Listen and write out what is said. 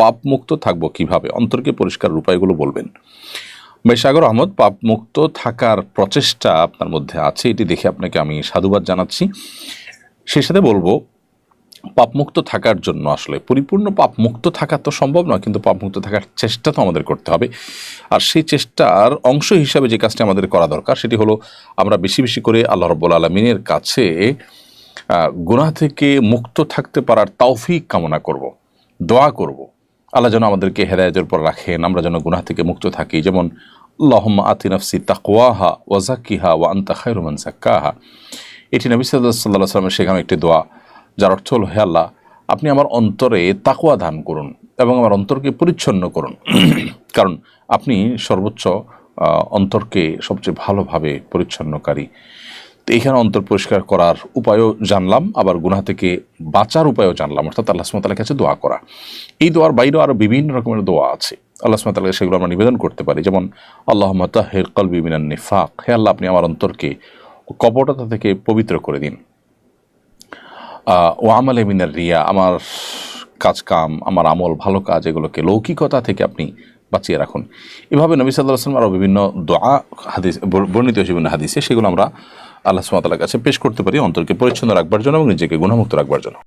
পাপ মুক্ত থাকব কীভাবে? অন্তরকে পরিষ্কার উপায়গুলো বলবেন। মেশাগর আহমদ পাপ মুক্ত থাকার প্রচেষ্টা আপনার মধ্যে আছে, এটি দেখে আপনাকে আমি সাধুবাদ জানাচ্ছি। সেই সাথে বলব, পাপমুক্ত থাকার জন্য আসলে পরিপূর্ণ পাপমুক্ত থাকা তো সম্ভব নয়, কিন্তু পাপমুক্ত থাকার চেষ্টা তো আমাদের করতে হবে। আর সেই চেষ্টার অংশ হিসাবে যে কাজটি আমাদের করা দরকার, সেটি হলো আমরা বেশি বেশি করে আল্লাহ রব্বুল আলমিনের কাছে গুনাহ থেকে মুক্ত থাকতে পারার তৌফিক কামনা করব, দোয়া করব। আল্লাহ যেন আমাদেরকে হেদায়তের উপর রাখেন, আমরা যেন গুনাহ থেকে মুক্ত থাকি। যেমন, আল্লাহম্মা আতি নফসি তাকওয়াহা ওয়াজাকিহা ওয়া আন্তা খায়রুমান সাক্কাহা এটি নবী সাল্লাহ সাল্লাহ সাল্লামের শেখানো একটি দোয়া, যার অর্থ হল, হে আল্লাহ, আপনি আমার অন্তরে তাকুয়া দান করুন এবং আমার অন্তরকে পরিচ্ছন্ন করুন। কারণ, আপনি সর্বোচ্চ অন্তরকে সবচেয়ে ভালোভাবে পরিচ্ছন্নকারী। তো এইখানে অন্তর পরিষ্কার করার উপায়ও জানলাম, আবার গুনাহ থেকে বাঁচার উপায়ও জানলাম। অর্থাৎ আল্লাহ সুমতালের কাছে দোয়া করা। এই দোয়ার বাইরেও আরও বিভিন্ন রকমের দোয়া আছে। আল্লাহ সুমতালকে সেগুলো আমরা নিবেদন করতে পারি। যেমন আল্লাহ তাহের কলবি মিনান নিফাক। হে আল্লাহ, আপনি আমার অন্তরকে কপটতা থেকে পবিত্র করে দিন। ও আমলে মিনার রিয়া, আমার কাজ কাম আমার আমল ভালো কাজ, এগুলোকে লৌকিকতা থেকে আপনি বাঁচিয়ে রাখুন। এভাবে নবী সাল্লাহ আসলাম আরও বিভিন্ন দোয়া, হাদিস বর- বর্ণিত বিভিন্ন হাদিসে সেগুলো আমরা আল্লাহ সুমাতালার কাছে পেশ করতে পারি অন্তরকে পরিচ্ছন্ন রাখবার জন্য এবং নিজেকে গুণমুক্ত রাখবার জন্য।